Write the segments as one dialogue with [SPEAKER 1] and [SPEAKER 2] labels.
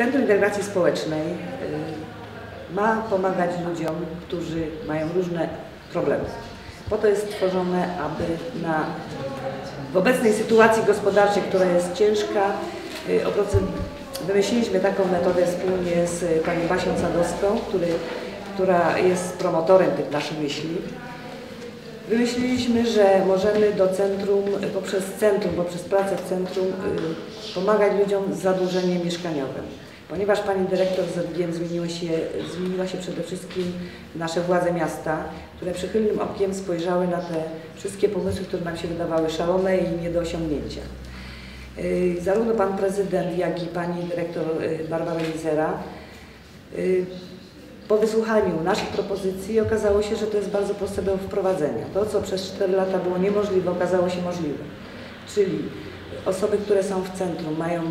[SPEAKER 1] Centrum Integracji Społecznej y, ma pomagać ludziom, którzy mają różne problemy. Po to jest stworzone, aby na, w obecnej sytuacji gospodarczej, która jest ciężka, y, wymyśliliśmy taką metodę wspólnie z panią Basią Sadowską, który, która jest promotorem tych naszych myśli. Wymyśliliśmy, że możemy do centrum, poprzez centrum, poprzez pracę w centrum y, pomagać ludziom z zadłużeniem mieszkaniowym. Ponieważ pani dyrektor z ZGM zmieniła się, zmieniła się przede wszystkim nasze władze miasta, które przychylnym okiem spojrzały na te wszystkie pomysły, które nam się wydawały szalone i nie do osiągnięcia. Y, Zarówno pan prezydent, jak i pani dyrektor y, Barbara Lizera y, po wysłuchaniu naszych propozycji okazało się, że to jest bardzo proste do wprowadzenia. To, co przez 4 lata było niemożliwe, okazało się możliwe. Czyli osoby, które są w centrum, mają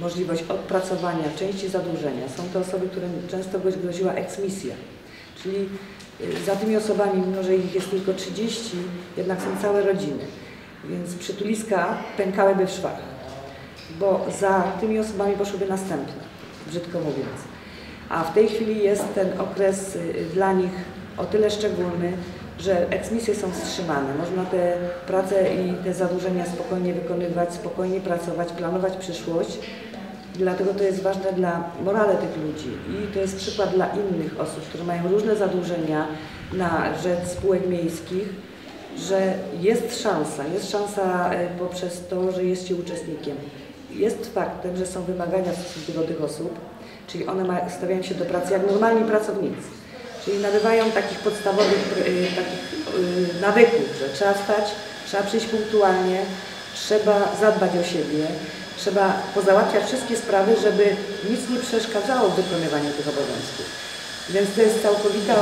[SPEAKER 1] możliwość odpracowania części zadłużenia. Są to osoby, którym często groziła eksmisja. Czyli y, za tymi osobami, mimo że ich jest tylko 30, jednak są całe rodziny. Więc przytuliska pękałyby w szwach, bo za tymi osobami poszłyby następne, brzydko mówiąc. A w tej chwili jest ten okres y, dla nich o tyle szczególny, że eksmisje są wstrzymane. Można te prace i te zadłużenia spokojnie wykonywać, spokojnie pracować, planować przyszłość. Dlatego to jest ważne dla morale tych ludzi i to jest przykład dla innych osób, które mają różne zadłużenia na rzecz spółek miejskich, że jest szansa, jest szansa y, poprzez to, że jest się uczestnikiem. Jest faktem, że są wymagania w stosunku do tych osób, czyli one stawiają się do pracy jak normalni pracownicy. Czyli nabywają takich podstawowych y, takich, y, nawyków, że trzeba wstać, trzeba przyjść punktualnie, trzeba zadbać o siebie, trzeba pozałatwiać wszystkie sprawy, żeby nic nie przeszkadzało w wykonywaniu tych obowiązków. Więc to jest całkowite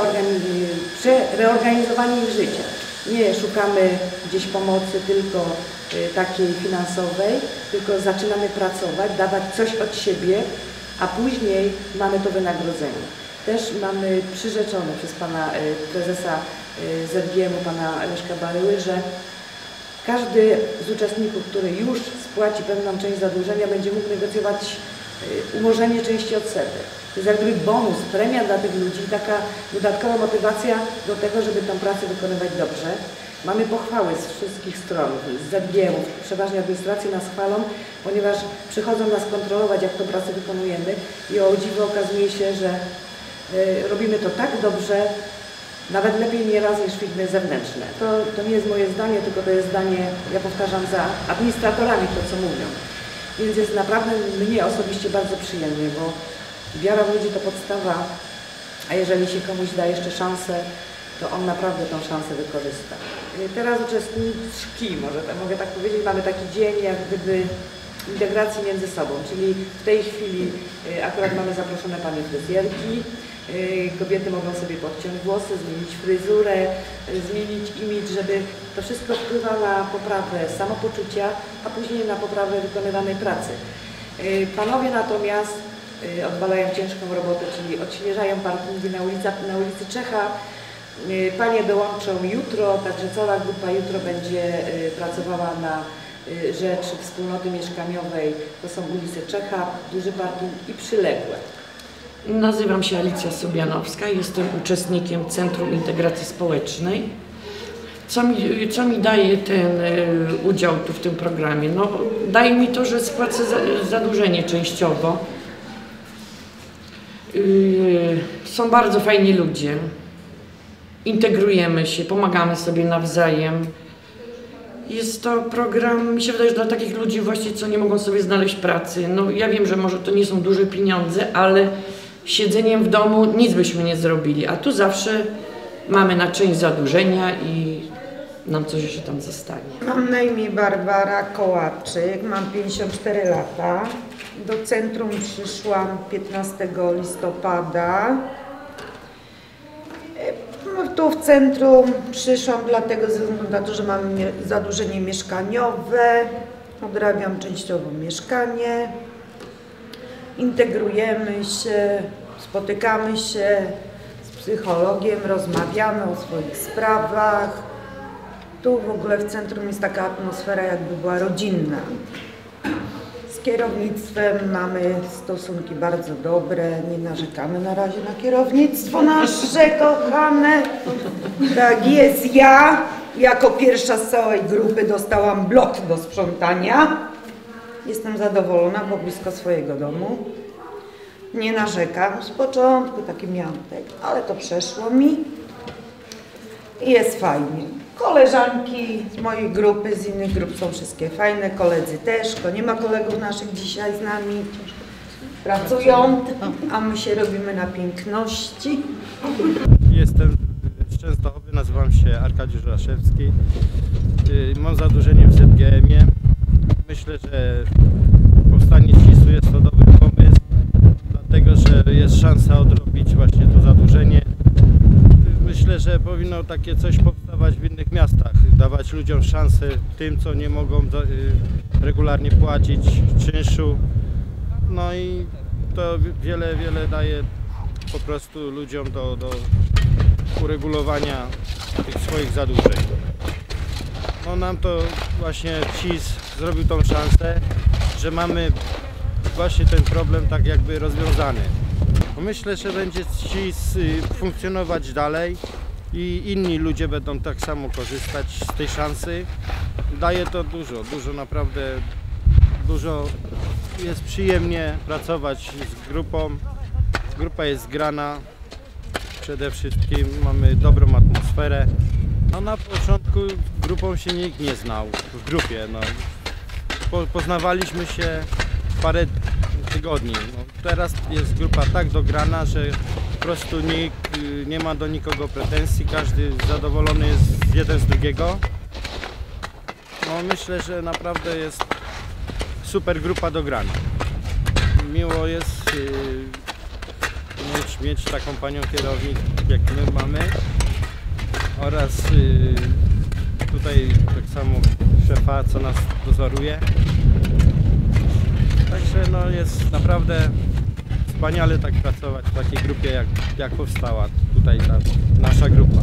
[SPEAKER 1] reorganizowanie ich życia. Nie szukamy gdzieś pomocy tylko y, takiej finansowej, tylko zaczynamy pracować, dawać coś od siebie, a później mamy to wynagrodzenie. Też mamy przyrzeczone przez pana y, prezesa y, ZGM-u, pana Leszka Baryły, że każdy z uczestników, który już spłaci pewną część zadłużenia, będzie mógł negocjować y, umorzenie części odsetek. To jest jakby bonus, premia dla tych ludzi, taka dodatkowa motywacja do tego, żeby tę pracę wykonywać dobrze. Mamy pochwały z wszystkich stron, z ZGM-ów, przeważnie administracje nas chwalą, ponieważ przychodzą nas kontrolować, jak tę pracę wykonujemy i o dziwo okazuje się, że y, robimy to tak dobrze, nawet lepiej nieraz niż firmy zewnętrzne. To, to nie jest moje zdanie, tylko to jest zdanie, ja powtarzam, za administratorami to, co mówią. Więc jest naprawdę mnie osobiście bardzo przyjemnie, bo wiara w ludzi to podstawa, a jeżeli się komuś da jeszcze szansę, to on naprawdę tą szansę wykorzysta. Y, Teraz uczestniczki, może tak, mogę tak powiedzieć, mamy taki dzień jak gdyby integracji między sobą, czyli w tej chwili y, akurat mamy zaproszone panie fryzjerki, kobiety mogą sobie podciąć włosy, zmienić fryzurę, y, zmienić imidż, żeby to wszystko wpływa na poprawę samopoczucia, a później na poprawę wykonywanej pracy. Y, Panowie natomiast odwalają ciężką robotę, czyli odświeżają parkingi na, ulica, na ulicy Czecha, Panie dołączą jutro, także cała grupa jutro będzie pracowała na rzecz wspólnoty mieszkaniowej. To są ulice Czecha, duży parking i przyległe.
[SPEAKER 2] Nazywam się Alicja Sobianowska, jestem uczestnikiem Centrum Integracji Społecznej. Co mi, co mi daje ten e, udział tu w tym programie? No, daje mi to, że spłacę za, zadłużenie częściowo. Yy, są bardzo fajni ludzie. Integrujemy się, pomagamy sobie nawzajem. Jest to program, mi się wydaje, że dla takich ludzi właśnie, co nie mogą sobie znaleźć pracy. No ja wiem, że może to nie są duże pieniądze, ale siedzeniem w domu nic byśmy nie zrobili, a tu zawsze mamy na część zadłużenia i nam coś jeszcze tam zostanie.
[SPEAKER 3] Mam na imię Barbara Kołaczyk, mam 54 lata. Do centrum przyszłam 15 listopada. E, Tu w centrum przyszłam dlatego, ze że mam zadłużenie mieszkaniowe. Odrabiam częściowo mieszkanie. Integrujemy się, spotykamy się z psychologiem, rozmawiamy o swoich sprawach. Tu w ogóle w centrum jest taka atmosfera, jakby była rodzinna. Z kierownictwem mamy stosunki bardzo dobre, nie narzekamy na razie na kierownictwo nasze kochane. Tak jest, ja jako pierwsza z całej grupy dostałam blok do sprzątania. Jestem zadowolona, bo blisko swojego domu. Nie narzekam. Z początku taki tak, ale to przeszło mi. I jest fajnie. Koleżanki z mojej grupy, z innych grup są wszystkie fajne, koledzy też, to nie ma kolegów naszych dzisiaj z nami. Pracują, a my się robimy na piękności.
[SPEAKER 4] Jestem z Częstochowy, nazywam się Arkadiusz Raszewski. Y, Mam zadłużenie w ZGM-ie. Myślę, że powstanie CIS-u jest to dobry pomysł, dlatego że jest szansa odrobić właśnie to zadłużenie. Myślę, że powinno takie coś powstawać w innych miastach, dawać ludziom szansę tym, co nie mogą y, regularnie płacić czynszu. No i to wi- wiele, wiele daje po prostu ludziom do, do uregulowania tych swoich zadłużeń. No nam to właśnie CIS zrobił tą szansę, że mamy właśnie ten problem tak jakby rozwiązany. Myślę, że będzie CIS y, funkcjonować dalej i inni ludzie będą tak samo korzystać z tej szansy. Daje to dużo, dużo naprawdę, dużo jest przyjemnie pracować z grupą. Grupa jest grana, przede wszystkim mamy dobrą atmosferę. No na początku grupą się nikt nie znał, w grupie. No. Po, poznawaliśmy się parę tygodni. No, teraz jest grupa tak dograna, że po prostu nikt y, nie ma do nikogo pretensji, każdy zadowolony jest jeden z drugiego. No myślę, że naprawdę jest super grupa do grania. Miło jest y, mieć, mieć taką panią kierownik, jak my mamy oraz y, tutaj samo szefa, co nas dozoruje. Także no jest naprawdę wspaniale tak pracować w takiej grupie, jak, jak powstała tutaj ta nasza grupa.